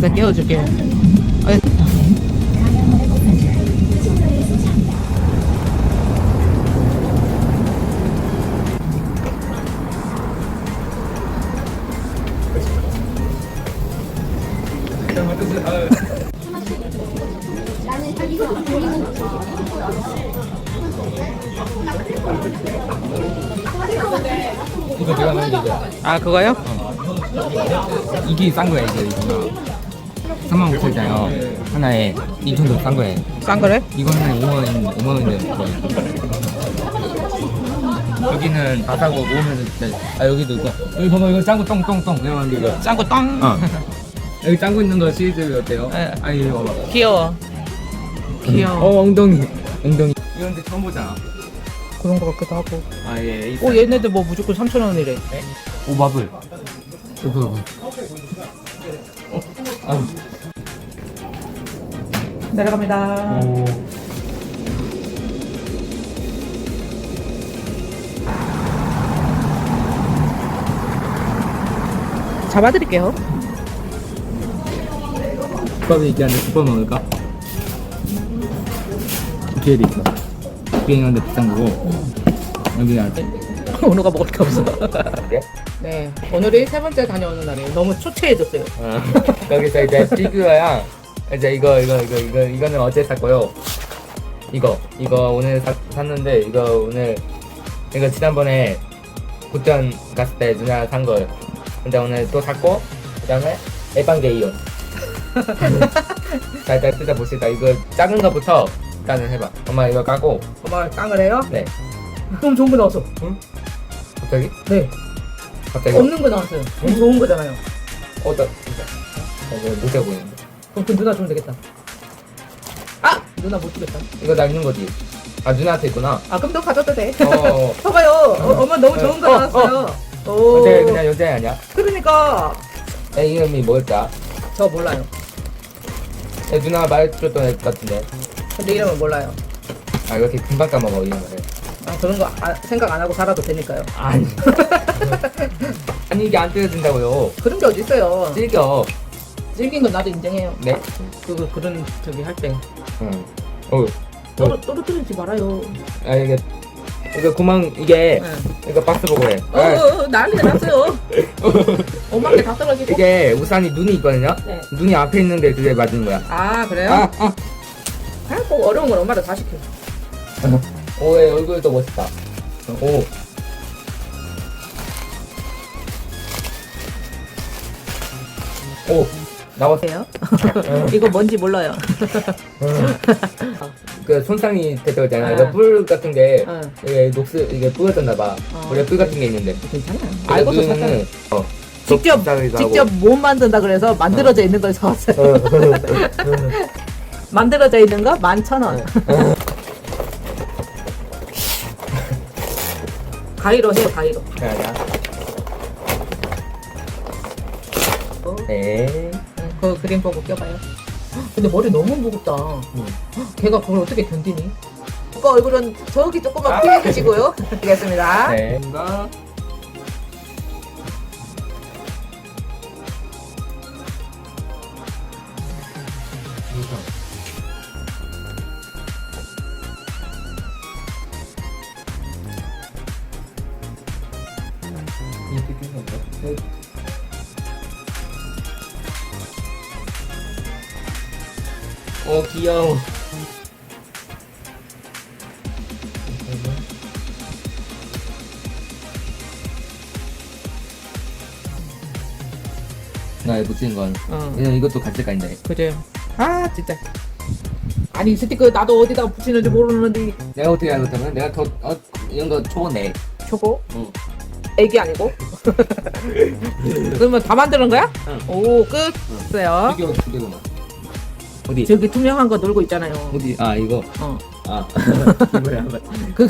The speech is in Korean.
알았어 깨워줄게 어, 이거 내가 아 그거요? 이게 싼 거야 이거 이거 3만 5천 원이잖아요. 하나에 2천 정도 싼 거예요. 싼 거래? 이거는 5만 원 5만 원인데 여기는 다 사고 5만 원인데 아 여기도 있고. 여기 봐봐 이거 짱구 똥똥똥. 만든 이거 짱구 땅 어. 여기 짱구 있는 거 시리즈 어때요? 네. 아니 이거 봐봐. 귀여워. 귀여워. 어 엉덩이. 엉덩이. 이건 근데 처음 보잖아 그런 거 같기도 하고. 아예 오 얘네들 뭐 무조건 3,000원이래. 오마블 이거 아 내려갑니다 오. 잡아드릴게요 국밥이 얘기하는데 국밥 먹을까? 뒤에도 있어 비행하는데 비싼 거고 여기 알지? 오늘가 먹을 게 없어. 예? 네. 오늘이 세 번째 다녀오는 날이에요 너무 초췌해졌어요. 어, 여기서 이제 피규어랑 이제 이거 이거 이거 이거 이거는 어제 샀고요. 이거 이거 오늘 사, 샀는데 이거 오늘 이거 지난번에 구전 갔을 때 누나 산 거예요 근데 오늘 또 샀고 그 다음에 에반게이온. 자 일단 뜯어보시다. 이거 작은 거부터 일단은 해봐. 엄마 이거 까고. 엄마 깡을 해요? 네. 그럼 좋은 거 나왔어 갑자기? 네 갑자기? 없는 거 나왔어요 그럼 좋은 거잖아요 어, 나, 진짜. 아, 이거 못해 보이는데. 그럼 그 누나 주면 되겠다 아! 누나 못 주겠다 이거 나 있는 거지. 아, 누나한테 있구나. 아 그럼 너 가져도 돼 어, 봐봐요 어, 엄마 너무 좋은 거 어, 나왔어요 오 어제 그냥 여자애 아니야? 그러니까 애 이름이 뭐였다? 저 몰라요 애 누나가 말해줬던 애 같은데. 근데 이름은 몰라요 아, 이렇게 금방 까먹어, 이름을. 아 그런 거 아, 생각 안 하고 살아도 되니까요 아니. 아니, 이게 안 뜯어진다고요. 그런 게 어딨어요 질겨. 질긴 건 나도 인정해요 네? 그 그런 저기 할 때 응. 어, 떨어 떨어뜨리지 말아요 아, 이게, 이거 구멍, 이게, 네. 이거 박스 보고 해. 어, 아, 어, 어 난리가 났어요 엄마께 다 떨어지고 이게 우산이 눈이 있거든요? 네. 눈이 앞에 있는데 그게 맞은 거야. 아 그래요? 아, 아. 아, 꼭 어려운 건 엄마를 다 시켜 오, 얘 얼굴도 멋있다. 오. 오, 나왔어요. 돼요? 이거 뭔지 몰라요 그 손상이 됐다고 했잖아. 아. 이거 뿔 같은 게, 응. 이게 녹슬, 이게 뿌려졌나봐. 어. 원래 뿔 같은 게 있는데. 괜찮아요 그래서 알고서 눈은, 샀잖아 요 어. 직접. 직접 못 만든다 그래서 만들어져 있는 걸 사왔어요 어. 만들어져 있는 거 11,000원 가위로 해요 가위로 자, 자. 어, 네. 그 그림 보고 껴봐요 근데 머리 너무 무겁다 음. 걔가 그걸 어떻게 견디니? 오빠 얼굴은 저기 조금만 피해 주시고요 알겠습니다 네. 뭔가. 이렇 게 끼는 건가? 네. 어 귀여워. 나에 붙이는 건 어. 그냥 이것도 같이 가인데 그래. 아 진짜. 아니 스티커 나도 어디다 붙이는지 모르는데 내가 어떻게 알았다면 내가 더 어, 이런 거 초보네 초보? 응. 애기 아니고? 그러면 다 만드는 거야? 응. 오 끝. 됐어요. 되구나 어디 저기 투명한 거 놀고 있잖아요. 어디 아 이거 어. 아 이거야 그